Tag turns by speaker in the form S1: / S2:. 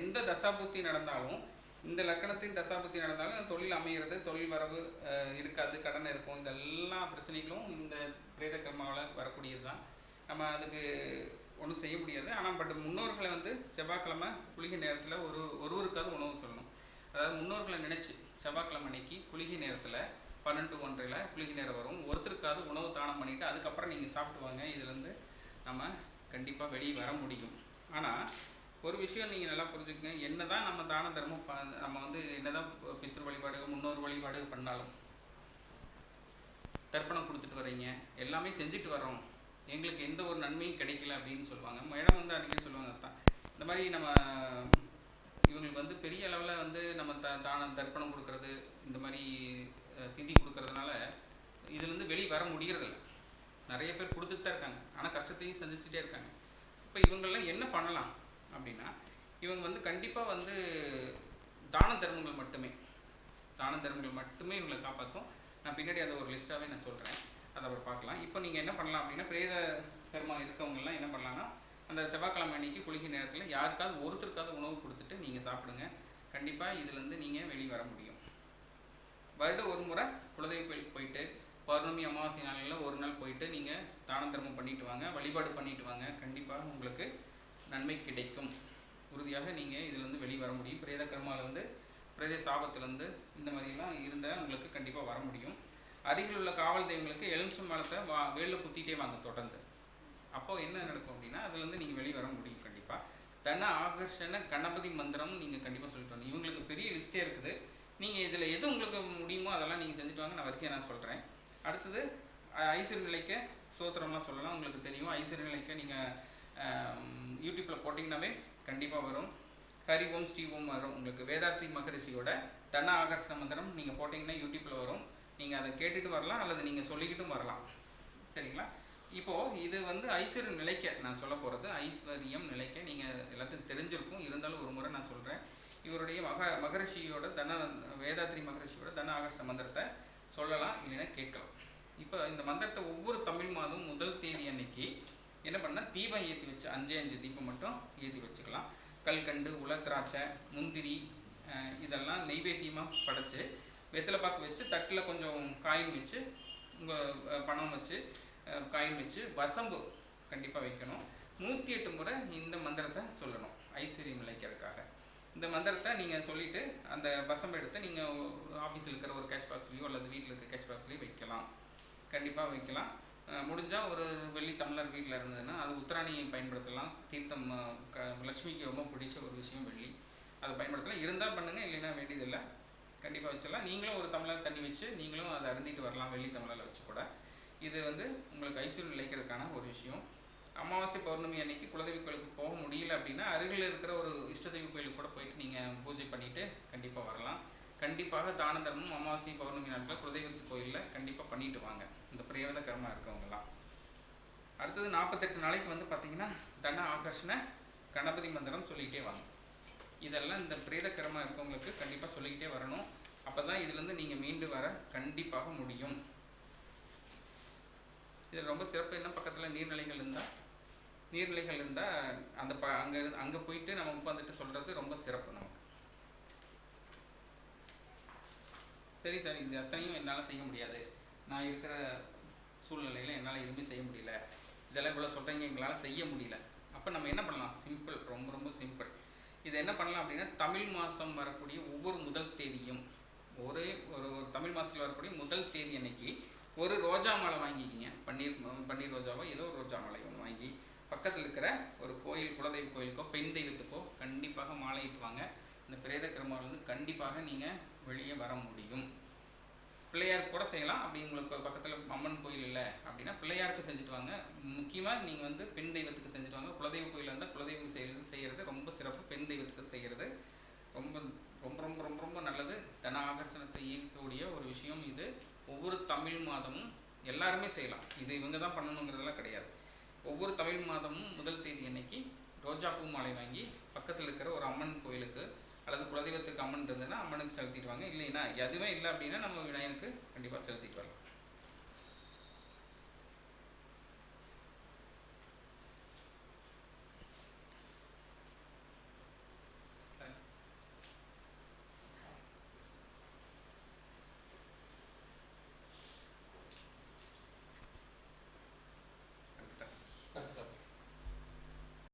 S1: எந்த தசாப்தி நடந்தாலும் இந்த லக்கணத்தின் தசாபுத்தி நடந்தாலும் தொழில் அமைகிறது தொழில் வரவு இருக்காது கடன் இருக்கும். இதெல்லா பிரச்சனைகளும் இந்த பிரேத கர்மாவில் வரக்கூடியது தான் நம்ம அதுக்கு ஒன்றும் செய்ய முடியாது. ஆனால் பட் முன்னோர்களை வந்து செவ்வாய்க்கிழமை குளிகை நேரத்தில் ஒரு ஒருவருக்காவது உணவு சொல்லணும். அதாவது முன்னோர்களை நினச்சி செவ்வாய்க்கிழமை அன்னைக்கு குளிகை நேரத்தில் பன்னெண்டு ஒன்றில் குளிகை நேரம் வரும். ஒருத்தருக்காவது உணவு தானம் பண்ணிவிட்டு அதுக்கப்புறம் நீங்கள் சாப்பிட்டு வாங்க. இதுலேருந்து நம்ம கண்டிப்பாக வெளியே வர முடியும். ஆனால் ஒரு விஷயம் நீங்கள் நல்லா புரிஞ்சுக்கங்க. என்ன தான் நம்ம தான தர்மம் ப நம்ம வந்து என்ன தான் பித்ரு வழிபாடு முன்னோர் வழிபாடு பண்ணாலும் தர்ப்பணம் கொடுத்துட்டு வர்றீங்க. எல்லாமே செஞ்சுட்டு வர்றோம். எங்களுக்கு எந்த ஒரு நன்மையும் கிடைக்கல அப்படின்னு சொல்லுவாங்க. மேடம் வந்து அன்றைக்கி சொல்லுவாங்க அதான். இந்த மாதிரி நம்ம இவங்களுக்கு வந்து பெரிய அளவில் வந்து நம்ம த தானம் தர்ப்பணம் கொடுக்கறது இந்த மாதிரி திதி கொடுக்கறதுனால இதுலேருந்து வெளியே வர முடியறதில்ல. நிறைய பேர் கொடுத்துட்டு தான் இருக்காங்க. ஆனால் கஷ்டத்தையும் சந்திச்சுட்டே இருக்காங்க. இப்போ இவங்கெல்லாம் என்ன பண்ணலாம்? அப்படின்னா இவங்க வந்து கண்டிப்பாக வந்து தான தர்மங்கள் மட்டுமே. தான தர்மங்கள் மட்டுமே இவங்களை காப்பாற்றும் நான் பின்னாடி அதை ஒரு லிஸ்ட்டாகவே நான் சொல்கிறேன் அதை அப்புறம் பார்க்கலாம். இப்போ நீங்கள் என்ன பண்ணலாம் அப்படின்னா பிரேத தர்மம் இருக்கவங்கெல்லாம் என்ன பண்ணலாம்னா அந்த செவ்வாய்க்கிழமை அன்னைக்கு குளிக்கிற நேரத்தில் யாருக்காவது ஒருத்தருக்காவது உணவு கொடுத்துட்டு நீங்கள் சாப்பிடுங்க. கண்டிப்பாக இதுலேருந்து நீங்கள் வெளியே வர முடியும். வருடம் ஒரு முறை குலதெய்வ கோயிலுக்கு போயிட்டு பௌர்ணமி அமாவாசை நாளில் ஒரு நாள் போயிட்டு நீங்கள் தான தர்மம் பண்ணிட்டு வாங்க. வழிபாடு பண்ணிட்டு வாங்க. கண்டிப்பாக உங்களுக்கு நன்மை கிடைக்கும். உறுதியாக நீங்கள் இதுலேருந்து வெளியே வர முடியும். பிரேத கர்மாவிலேருந்து பிரேத சாபத்துலேருந்து இந்த மாதிரிலாம் இருந்தால் உங்களுக்கு கண்டிப்பாக வர முடியும். அருகில் உள்ள காவல் தெய்வங்களுக்கு எலுமிச்சம் மரத்தை வா வேலில் குத்திட்டே வாங்க தொடர்ந்து. அப்போது என்ன நடக்கும் அப்படின்னா அதுலேருந்து நீங்கள் வெளியே வர முடியும் கண்டிப்பாக தன ஆகர்ஷண கணபதி மந்திரம் நீங்கள் கண்டிப்பாக சொல்லிட்டு வரணும். இவங்களுக்கு பெரிய லிஸ்ட்டே இருக்குது. நீங்கள் இதில் எது உங்களுக்கு முடியுமோ அதெல்லாம் நீங்கள் செஞ்சுட்டு வாங்க. நான் வரிசையாக நான் சொல்கிறேன் அடுத்தது ஐஸ்வர் நிலைக்க சோத்திரம்லாம் சொல்லலாம். உங்களுக்கு தெரியும். ஐஸ்வர் நிலைக்க நீங்கள் யூடியூப்பில் போட்டிங்கனாவே கண்டிப்பாக வரும். ஹரி ஓம் ஸ்ரீ ஓம் வரும். உங்களுக்கு வேதாத்தி மகரிஷியோட தன ஆகர்ஷண மந்திரம் நீங்கள் போட்டிங்கன்னா யூடியூப்பில் வரும். நீங்கள் அதை கேட்டுட்டு வரலாம் அல்லது நீங்கள் சொல்லிக்கிட்டும் வரலாம். சரிங்களா? இப்போது இது வந்து ஐஸ்வர்யம் நிலைக்க நான் சொல்ல போகிறது ஐஸ்வர்யம் நிலைக்க நீங்கள் எல்லாத்துக்கும் தெரிஞ்சிருக்கும். இருந்தாலும் ஒரு முறை நான் சொல்கிறேன் இவருடைய மக மகரிஷியோட தன வேதாத்ரி மகரிஷியோட தன ஆகர்ஷ மந்திரத்தை சொல்லலாம் இல்லைன்னா கேட்கலாம். இப்போ இந்த மந்திரத்தை ஒவ்வொரு தமிழ் மாதம் முதல் தேதி அன்னைக்கு என்ன பண்ணால் தீபம் ஏற்றி வச்சு அஞ்சே அஞ்சு தீபம் மட்டும் ஏற்றி வச்சுக்கலாம். கல்கண்டு உலத்திராட்சை முந்திரி இதெல்லாம் நெய்வேத்தியமாக படைச்சு வெத்தலை பாக்கு வச்சு தட்டில் கொஞ்சம் காயின் வச்சு உங்கள் பணம் வச்சு காயின் வச்சு வசம்பு கண்டிப்பாக வைக்கணும். நூற்றி எட்டு முறை இந்த மந்திரத்தை சொல்லணும் ஐஸ்வர்யம் நிலைக்கிறதுக்காக. இந்த மந்திரத்தை நீங்கள் சொல்லிவிட்டு அந்த வசம்பு எடுத்து நீங்கள் ஆஃபீஸில் இருக்கிற ஒரு கேஷ் பாக்ஸ்லேயோ அல்லது வீட்டில் இருக்கிற கேஷ் பாக்ஸ்லேயோ வைக்கலாம். கண்டிப்பாக வைக்கலாம். முடிஞ்சால் ஒரு வெள்ளி தமிழர் வீட்டில் இருந்ததுன்னா அது உத்தராணியை பயன்படுத்தலாம். தீர்த்தம் க- லட்சுமிக்கு ரொம்ப பிடிச்ச ஒரு விஷயம் வெள்ளி. அதை பயன்படுத்தலாம். இருந்தால் பண்ணுங்கள் இல்லைன்னா வேண்டியதில்லை. கண்டிப்பாக வச்சிடலாம். நீங்களும் ஒரு தமிழர் தண்ணி வச்சு நீங்களும் அதை அருந்திட்டு வரலாம் வெள்ளி தமிழரில் வச்சு கூட. இது வந்து உங்களுக்கு ஐஸ்வர்யம் நிலைக்கிறதுக்கான ஒரு விஷயம். அமாவாசை பௌர்ணமி அன்னைக்கு குலதெய்வ கோயிலுக்கு போக முடியல அப்படின்னா அருகில் இருக்கிற ஒரு இஷ்டதெய்வ கோயிலுக்கு கூட போயிட்டு நீங்கள் பூஜை பண்ணிவிட்டு கண்டிப்பாக வரலாம். கண்டிப்பாக தான தர்மம் அமாவாசை பௌர்ணமி நாட்கள் குலதெய்வத்து கோயிலில் கண்டிப்பாக பண்ணிட்டு வாங்க. இந்த பிரேத கர்மா இருக்கவங்கலாம் அடுத்தது நாற்பத்தெட்டு நாளைக்கு வந்து பார்த்தீங்கன்னா தன ஆகர்ஷண கணபதி மந்திரம் சொல்லிக்கிட்டே வாங்க. இதெல்லாம் இந்த பிரேத கர்மா இருக்கவங்களுக்கு கண்டிப்பாக சொல்லிக்கிட்டே வரணும். அப்போ தான் இதுலேருந்து நீங்கள் மீண்டு வர கண்டிப்பாக முடியும். இதில் ரொம்ப சிறப்பு என்ன? பக்கத்தில் நீர்நிலைகள் இருந்தால் நீர்நிலைகள் இருந்தால் அந்த ப அங்கே அங்கே போயிட்டு நம்ம உட்காந்துட்டு சொல்கிறது ரொம்ப சிறப்பு சரி சார் இது அத்தனையும் என்னால் செய்ய முடியாது. நான் இருக்கிற சூழ்நிலையில் என்னால் எதுவுமே செய்ய முடியல. இதெல்லாம் இவ்வளோ சொல்கிறீங்க எங்களால் செய்ய முடியல. அப்போ நம்ம என்ன பண்ணலாம்? சிம்பிள் ரொம்ப ரொம்ப சிம்பிள் இது என்ன பண்ணலாம் அப்படின்னா தமிழ் மாதம் வரக்கூடிய ஒவ்வொரு முதல் தேதியும் ஒரே ஒரு ஒரு தமிழ் மாதத்தில் வரக்கூடிய முதல் தேதி அன்னைக்கு ஒரு ரோஜா மாலை வாங்கிக்கிங்க. பன்னீர் பன்னீர் ரோஜாவோ ஏதோ ஒரு ரோஜா மாலை ஒன்று வாங்கி பக்கத்தில் இருக்கிற ஒரு கோயில் குலதெய்வ கோயிலுக்கோ பெண் தெய்வத்துக்கோ கண்டிப்பாக மாலை வாங்க இந்த பிரேத கிரமாவிலேருந்து கண்டிப்பாக நீங்கள் வெளியே வர முடியும். பிள்ளையார் கூட செய்யலாம். அப்படி உங்களுக்கு பக்கத்தில் அம்மன் கோயில் இல்லை அப்படின்னா பிள்ளையாருக்கு செஞ்சுட்டு வாங்க. முக்கியமாக நீங்கள் வந்து பெண் தெய்வத்துக்கு செஞ்சுட்டு வாங்க. குலதெய்வ கோயிலில் இருந்தால் குலதெய்வம் செய்கிறது செய்கிறது ரொம்ப சிறப்பு. பெண் தெய்வத்துக்கு செய்கிறது ரொம்ப ரொம்ப ரொம்ப ரொம்ப ரொம்ப நல்லது. தன ஆகர்ஷணத்தை ஈர்க்கக்கூடிய ஒரு விஷயம் இது. ஒவ்வொரு தமிழ் மாதமும் எல்லாருமே செய்யலாம். இது இவங்க தான் பண்ணணுங்கிறதெல்லாம் கிடையாது. ஒவ்வொரு தமிழ் மாதமும் முதல் தேதி அன்னைக்கு ரோஜா பூ மாலை வாங்கி பக்கத்தில் இருக்கிற ஒரு அம்மன் கோயிலுக்கு அல்லது குலதெய்வத்துக்கு அம்மன் இருந்ததுன்னா அம்மனுக்கு செலுத்திட்டு வாங்க. இல்லைன்னா எதுவுமே இல்லை அப்படின்னா நம்ம விநாயகனுக்கு கண்டிப்பாக செலுத்திட்டு வரலாம்.